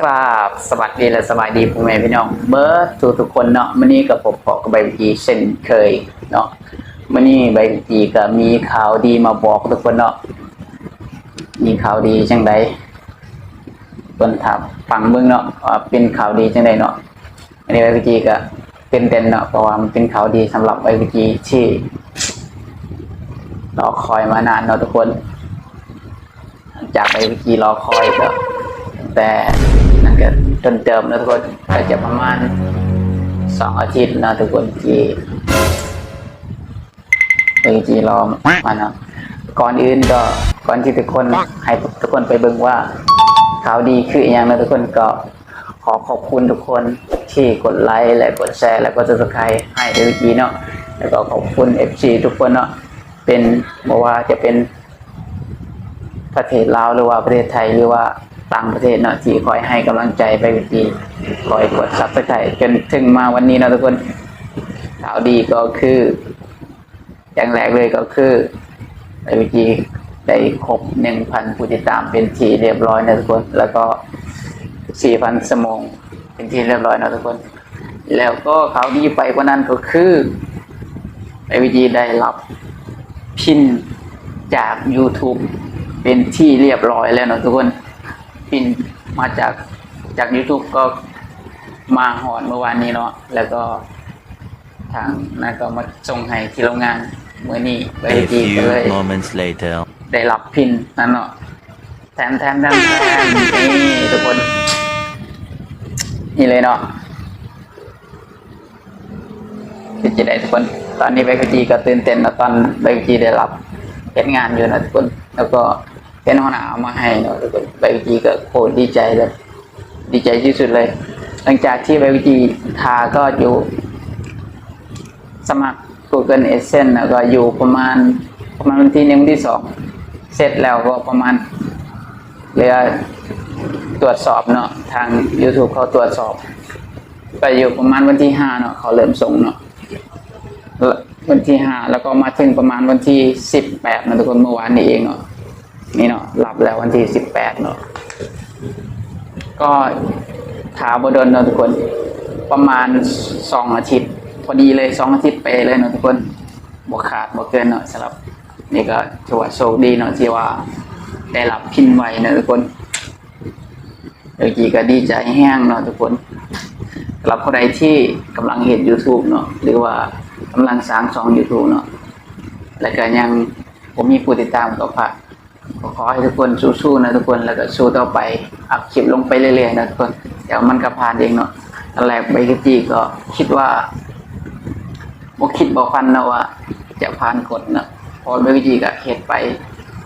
ครับสวัสดีและสบายดีพ่อแม่พี่น้องเบิร์ดทุกทุกๆคนเนาะมื่อนี้กับผมขอกับใบวิจีเช่นเคยเนาะมื่อนี้ใบวิจีก็มีข่าวดีมาบอกทุกคนเนาะมีข่าวดีจังใดคนถามฟังเบิ่งเนาะว่าเป็นข่าวดีจังใดเนาะอันนี้ใบวิจีก็เป็นเต้นเนาะเพราะว่ามันเป็นข่าวดีสำหรับใบวิจีที่รอคอยมานานเนาะทุกคน จากใบวิจีรอคอยก็แต่ นั่นก็จนเติมนะทุกคนก็จะประมาณสองอาทิตย์นะทุกคนที่ใบวิจีรอมานะก่อนอื่นก็ก่อนที่ทุกคนให้ทุกคนไปเบิ่งว่าข่าวดีคืออย่างนะทุกคนก็ขอขอบคุณทุกคนที่กดไลค์และกดแชร์และก็จะสไครให้ใบวิจีเนาะแล้วก็ขอบคุณ FC ทุกคนเนาะเป็นบอกว่าจะเป็นประเทศลาวหรือว่าประเทศไทยหรือว่า ต่างประเทศเนาะที่คอยให้กำลังใจไปวิธีคอยกดซับสไครต์จนถึงมาวันนี้เนาะทุกคนข่าวดีก็คือ อย่างแรกเลยก็คือไปวิธีได้ครบหนึ่งพันผู้ติดตามเป็นทีเรียบร้อยนะทุกคน แล้วก็สี่พันสมองเป็นที่เรียบร้อยนะทุกคน แล้วก็ข่าวดีไปกว่านั้นก็คือไปวิธีได้รับพินจาก YouTube เป็นที่เรียบร้อยแล้วเนะทุกคน พินมาจากจาก YouTube ก็มาหอนเมื่อวานนี้เนาะแล้วก็ทางนั้นก็มาส่งให้ที่โรงงานเมื่อนี้ไป A ทีก็เลย few moments later. ได้รับพินนั่นเนาะแทนแทนแทนแทนนี่ทุกคน นี่เลยเนาะเป็นจะได้ทุกคน ตอนนี้ใบกจีก็ตื่นเต้นนะตอนใบกจีได้รับเห็นงานอยู่นะทุกคน แล้วก็ เป็นหัวหน้าเอามาให้เนาะทุกคนใบกจีก็โคตรดีใจเลยดีใจที่สุดเลย หลังจากที่ใบกจีทาก็อยู่ สมัคร Google Adsense แล้วก็อยู่ประมาณประมาณวันที่หนึ่งวันที่สองเสร็จแล้วก็ประมาณเหลือตรวจสอบเนาะทาง YouTube เขาตรวจสอบ ไปอยู่ประมาณวันที่ห้าเนาะเขาเริ่มส่งเนาะววันที่ห้าแล้วก็มาถึงประมาณวันที่สิบแปดนะทุกคนเมื่อวานนี้เองเนาะ นี่เนาะรับแล้ววันที่สิบแปดเนาะก็ถาบดนเนาะทุกคน ประมาณสองอาทิตย์ พอดีเลยสองอาทิตย์ไปเลยเนาะทุกคนบวขาดบวเกินเนาะสำหรับนี่ก็ถือว่าโชคดีเนาะที่ว่าได้รับพินไวเนาะทุกคนเมื่อกี้ก็ดีใจแห้งเนาะทุกคนสำหรับคนใดที่กำลังเห็น YouTube เนาะหรือว่ากำลังสร้างช่อง YouTube เนาะแล้วก็ยังผมมีผู้ติดตามก็ฝาก ขอให้ทุกคนสู้ๆนะทุกคนแล้วก็สู้ต่อไปอัพคลิปลงไปเรื่อยๆนะทุกคนเดี๋ยวมันก็ผ่านเองเนาะตอนแรกใบกจีก็คิดว่าบ่คิดบ่ฟันนะว่าจะผ่านกฎเนาะพอใบกจีก็เฮ็ดไป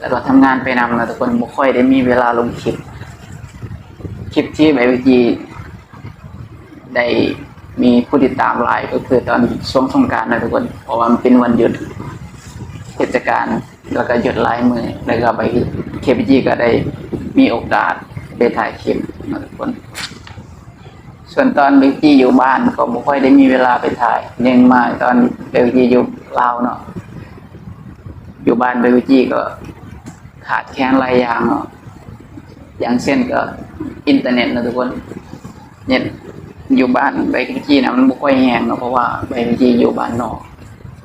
แล้วก็ทำงานไปนำนะทุกคนบ่ค่อยได้มีเวลาลงคลิปคลิปที่ใบกจีได้มีผู้ติดตามหลายก็คือตอนช่วงสงการนะทุกคนเพราะว่ามันเป็นวันหยุดเทศกาล แล้วก็หยุดลายมือแล้วก็ไปเคพีจีก็ได้มีโอกาสไปถ่ายคลิปนะทุกคน ส่วนตอนเบกกี้อยู่บ้านก็ไม่ค่อยได้มีเวลาไปถ่ายเนื่องมาตอนเบกกี้อยู่ลาวเนาะอยู่บ้านเบกกี้ก็ขาดแคลนหลายอย่างเนาะอย่างเช่นก็อินเทอร์เน็ตนะทุกคนเน็ตอยู่บ้านเบกกี้นะมันไม่ค่อยแห้งเนาะเพราะว่าเบกกี้อยู่บ้านนอก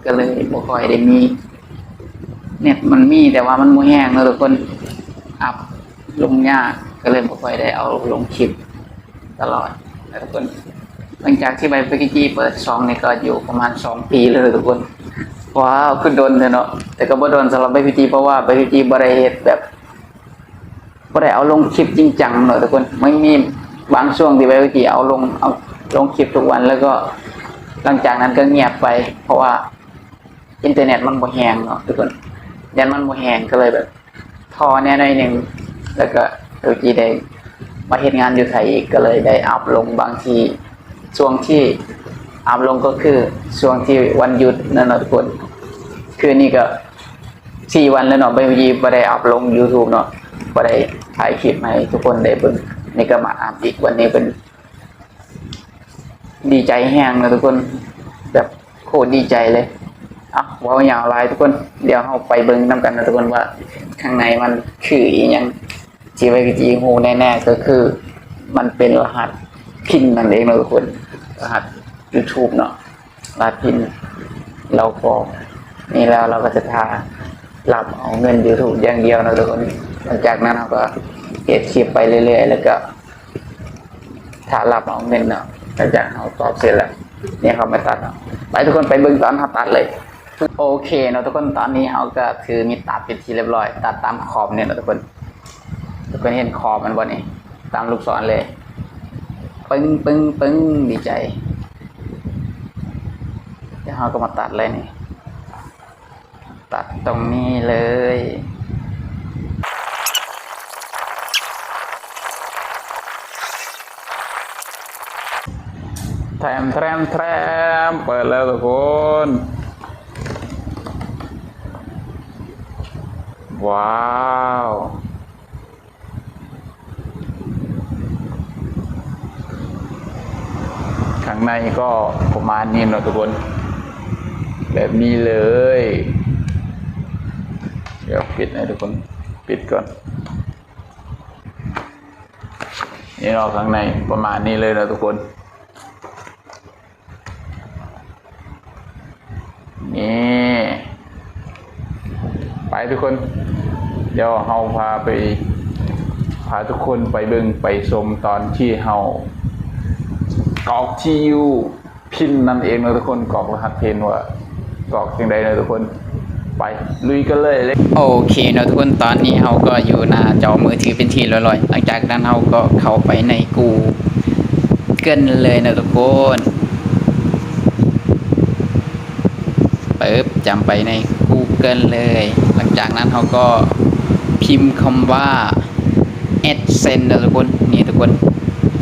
ก็เลยบ่ค่อยได้มี เน็ตมันมีแต่ว่ามันบ่แห้งเนาะทุกคนอัพลงยากก็เลยบ่ค่อยได้เอาลงคลิปตลอดนะทุกคนหลังจากที่ใบพิกจีเปิดซองนี่ก็อยู่ประมาณสองปีเลยทุกคนว้าวคือโดนเลยเนาะแต่ก็บ่โดนสำหรับใบพิกจีเพราะว่าใบพิกจีบ่ได้เฮ็ดแบบบ่ได้เอาลงคลิปจริงจังเนาะทุกคนไม่มีบางช่วงที่ใบพิกจีเอาลงเอาลงคลิปทุกวันแล้วก็หลังจากนั้นก็เงียบไป เพราะว่าอินเทอร์เน็ตมันบ่แหงเนาะทุกคน ยันมันบ่แหงก็เลยแบบทอแน่หน่อยหนึ่งแล้วก็เมื่อกี้ได้มาเฮ็ดงานอยู่ไทยอีกก็เลยได้อัพลงบางทีช่วงที่อัพลงก็คือช่วงที่วันหยุดนั่นเนาะทุกคนคือนี่ก็สี่วันแล้วเนาะไม่มีบ่ได้อัพลง YouTube เนาะบ่ได้ถ่ายคลิปให้ทุกคนได้เบิ่งนี่ก็มาอัพอีกวันนี้เป็น ดีใจแห้งนะทุกคน แบบโคตรดีใจเลย อะเว้าอย่างไรทุกคน เดี๋ยวเราไปเบิ่งนํกันนะทุกคนว่า ข้างในมันคืออีหยังที่ไวจีฮูแน่ๆก็คือ มันเป็นรหัสพินนั่นเองนะทุกคน รหัส YouTube เนาะรหัสพินเรากรอกนี่แล้วเราก็จะทารับเอาเงิน YouTube อย่างเดียวนะทุกคน หลังจากนั้นเราก็เก็บคลิปไปเรื่อย ๆ แล้วก็ถ้ารับเอาเงินเนาะหลังจากเราตอบเสร็จแล้วเนี่ยเขาไม่ตัดเนาะไปทุกคนไปเบิ่งตอนเขาตัดเลย โอเคเนาะทุกคนตอนนี้เขาก็คือมีตัดเป็นทีเรียบร้อย ตัดตามขอบเนี่ยเนาะทุกคน ทุกคนเห็นขอบมันบ่นี่ตามลูกศรเลยปึ้งปึ้งปึ้งดีใจเดี๋ยวเราก็มาตัดเลยนี่ ตัดตรงนี้เลยแทมแทมแทมเปิดแล้วทุกคน ว้าวข้างในก็ประมาณนี้นะทุกคน แบบนี้เลย เดี๋ยวปิดให้ทุกคน ปิดก่อน นี่เราข้างในประมาณนี้เลยนะทุกคน ไปทุกคน เดี๋ยวเฮาพาไปพาทุกคนไปเบิ่งไปชมตอนที่เฮากรอกที่อยู่พินนั่นเองนะทุกคนกรอกรหัสเพนว่ากรอกยังไงนะทุกคนไปลุยกันเลยเลยโอเคเนาะทุกคนตอนนี้เราก็อยู่หน้าจอมือถือเป็นทีลอยๆหลังจากนั้นเราก็เข้าไปในกูเกิลเลยนะทุกคนปึ๊บจำไปใน Google เลย จากนั้นเราก็พิมพ์คำว่า AdSense นะทุกคนนี่ทุกคน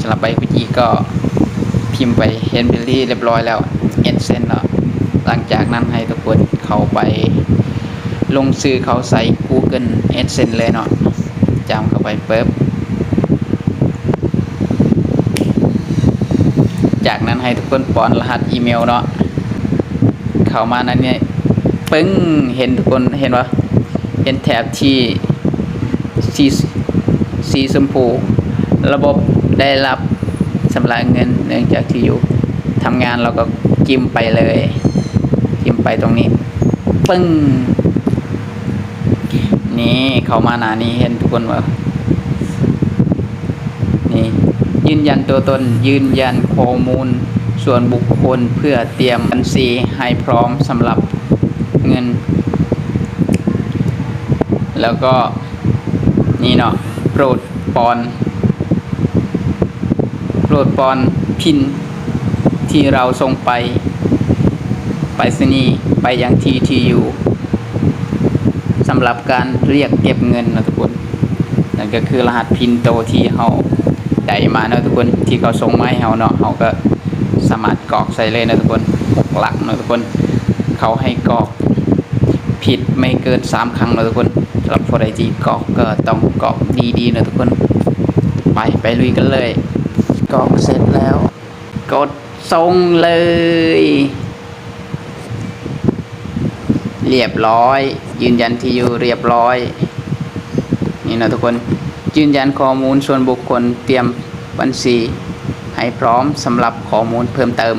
สำหรับใบกุจีก็พิมพ์ไปเห็นเป็นที่เรียบร้อยแล้ว AdSense เนาะหลังจากนั้นให้ทุกคนเข้าไปลงซื้อเขาใส่ Google AdSense เลยเนาะจำเข้าไปปึ๊บจากนั้นให้ทุกคนป้อนรหัสอีเมลเนาะเข้ามานั้นเนี่ยปึ้งเห็นทุกคนเห็นว่า เห็นแถบที่สีสีชมพู ระบบได้รับสำหรับเงินเนื่องจากที่อยู่ทำงานเราก็จิ้มไปเลย จิ้มไปตรงนี้ ปึ้ง นี่เข้ามาหนานี้เห็นทุกคนว่านี่ยืนยันตัวตน ยืนยันข้อมูล ส่วนบุคคลเพื่อเตรียมบัญชีให้พร้อมสำหรับเงิน แล้วก็นี่เนาะโปรดปอนโปรดปอนพินที่เราส่งไปไปสนีไปยังทีทีอยู่สำหรับการเรียกเก็บเงินนะทุกคน นั่นก็คือรหัสพินโตที่เขาได้มาเนาะทุกคนที่เขาส่งมาให้เขาเนาะเขาก็สามารถกรอกใส่เลยนะทุกคนหกหลักนะทุกคน เขาให้กรอก ไม่เกินสามครั้งนะทุกคนสำหรับคนใดที่กรอกก็ต้องกรอกดีๆนะทุกคน ไปไปลุยกันเลยกรอกเสร็จแล้ว กดส่งเลย เรียบร้อย ยืนยันที่อยู่เรียบร้อย นี่นะทุกคน ยืนยันข้อมูลส่วนบุคคลเตรียมบัญชีให้พร้อมสำหรับข้อมูลเพิ่มเติม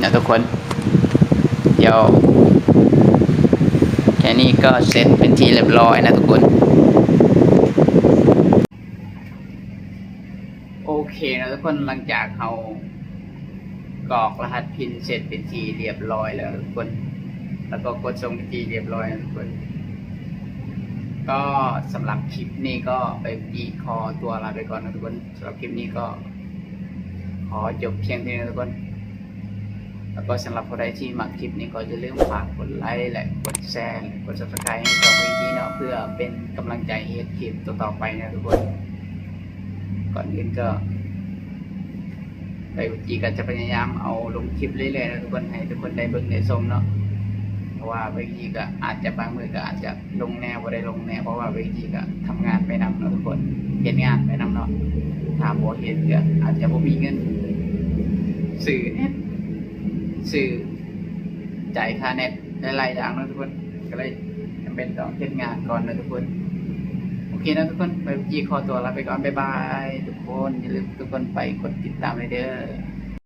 นะทุกคนเดียว แค่นี้ก็เสร็จเป็นที่เรียบร้อยนะทุกคน โอเคนะทุกคนหลังจากเขากรอกรหัสพินเสร็จเป็นทีเรียบร้อยแล้วทุกคน แล้วก็กดส่งเป็นทีเรียบร้อยนะทุกคน ก็สำหรับคลิปนี้ก็ไปดีคอตัวลาไปก่อนนะทุกคนสำหรับคลิปนี้ก็ ขอจบเพียงเท่านี้นะทุกคน แล้วก็สำหรับคนใดที่มักคลิปนี้ก็อย่าลืมฝากกดไลค์และกดแชร์กด subscribe ให้ช่องวิดีเนาะเพื่อเป็นกำลังใจให้คลิปต่อๆไปนะทุกคน ก่อนอื่นก็ไปจีก็จะพยายามเอาลงคลิปเรื่อยๆนะทุกคนให้ทุกคนได้เบิ่งได้ชมเนาะเพราะว่าบางทีก็อาจจะบางมือก็อาจจะลงแนวบ่ได้ลงแนวเพราะว่าบางทีก็ทำงานไปนำเนาะทุกคนเห็นงานไปนำเนาะถ้าบ่เห็นก็อาจจะบ่มีเงินสื่อเน็ต สื่อจ่ายค่าเน็ตหลายๆอย่างนะทุกคนก็เลยจำเป็นต้องเฮ็ดงานก่อนนะทุกคนโอเคนะทุกคนไปยีขอตัวลาไปก่อนบ๊ายบายทุกคนอย่าลืมทุกคนไปกดติดตามเลยเด้อ